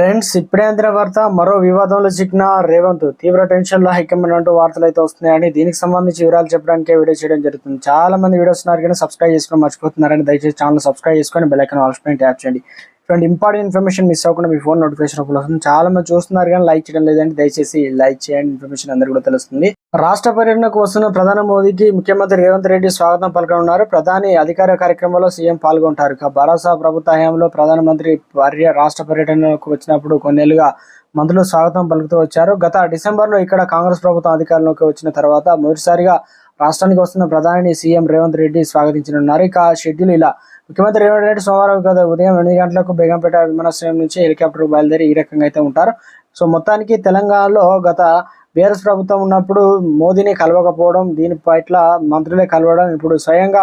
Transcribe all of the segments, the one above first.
Friends ఇప్పుడే అందిన వార్త మరో వివాదంలో చిక్కిన రేవంత్. తీవ్ర టెన్షన్లో హైకమాండ్ అంటూ వార్తలు అయితే వస్తున్నాయని దీనికి సంబంధించి వివరాలు చెప్పడానికి వీడియో చేయడం జరుగుతుంది. చాలా మంది వీడియోస్ ఉన్నారు కానీ సబ్స్క్రైబ్ చేసుకొని మర్చిపోతున్నారని దయచేసి ఛానల్ సబ్స్క్రైబ్ చేసుకొని బెల్ ఐకాన్ ఆల్ ట్యాప్ చేయండి. ఇటువంటి ఇంపార్టెంట్ ఇన్ఫర్మేషన్ మిస్ అవ్వకుండా మీ ఫోన్ నోటిఫికేషన్ వస్తుంది. చాలా మంది చూస్తున్నారు కానీ లైక్ చేయడం లేదంటే దయచేసి లైక్ చేయండి. ఇన్ఫర్మేషన్ అందరికీ కూడా తెలుస్తుంది. రాష్ట్ర పర్యటనకు వస్తున్న ప్రధాని మోదీకి ముఖ్యమంత్రి రేవంత్ రెడ్డి స్వాగతం పలకనున్నారు. ప్రధాని అధికార కార్యక్రమంలో సీఎం పాల్గొంటారు. ఇక భరోసా ప్రభుత్వ హయాంలో ప్రధానమంత్రి పర్య రాష్ట్ర పర్యటనకు వచ్చినప్పుడు కొన్నేళ్ళుగా మంత్రులు స్వాగతం పలుకుతూ వచ్చారు. గత డిసెంబర్లో ఇక్కడ కాంగ్రెస్ ప్రభుత్వం అధికారంలోకి వచ్చిన తర్వాత మొదటిసారిగా రాష్ట్రానికి వస్తున్న ప్రధానిని సీఎం రేవంత్ రెడ్డి స్వాగతించనున్నారు. ఇక షెడ్యూల్ ఇలా. ముఖ్యమంత్రి రేవంత్ రెడ్డి సోమవారం కదా ఉదయం ఎనిమిది గంటలకు బేగంపేట విమానాశ్రయం నుంచి హెలికాప్టర్ బయలుదేరి ఈ రకంగా అయితే ఉంటారు. సో మొత్తానికి తెలంగాణలో గత బీఆర్ఎస్ ప్రభుత్వం ఉన్నప్పుడు మోదీని కలవకపోవడం దీని పట్ల మంత్రులే కలవడం ఇప్పుడు స్వయంగా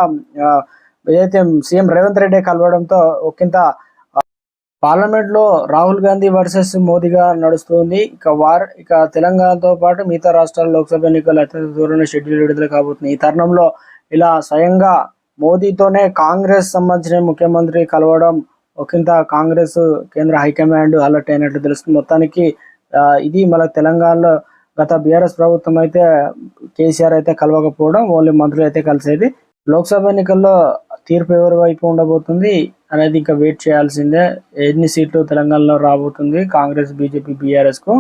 ఏదైతే సీఎం రేవంత్ రెడ్డి కలవడంతో ఒకంత పార్లమెంట్లో రాహుల్ గాంధీ వర్సెస్ మోదీగా నడుస్తుంది. ఇక వార్ ఇక తెలంగాణతో పాటు మిగతా రాష్ట్రాల లోక్సభ ఎన్నికలు అత్యంత దూరంలో షెడ్యూల్ విడుదల కాబోతుంది ఈ తరుణంలో ఇలా స్వయంగా మోదీతోనే కాంగ్రెస్ సంబంధించిన ముఖ్యమంత్రి కలవడం ఒకంత కాంగ్రెస్ కేంద్ర హైకమాండ్ అలర్ట్ అయినట్లు తెలుస్తుంది. మొత్తానికి ఇది మన తెలంగాణలో గత బీఆర్ఎస్ ప్రభుత్వం అయితే కేసీఆర్ అయితే కలవకపోవడం ఓన్లీ మంత్రులు అయితే కలిసేది. లోక్సభ ఎన్నికల్లో తీర్పు ఎవరి వైపు ఉండబోతుంది అనేది ఇంకా వెయిట్ చేయాల్సిందే. ఎన్ని సీట్లు తెలంగాణలో రాబోతుంది? కాంగ్రెస్ బీజేపీ బీఆర్ఎస్కు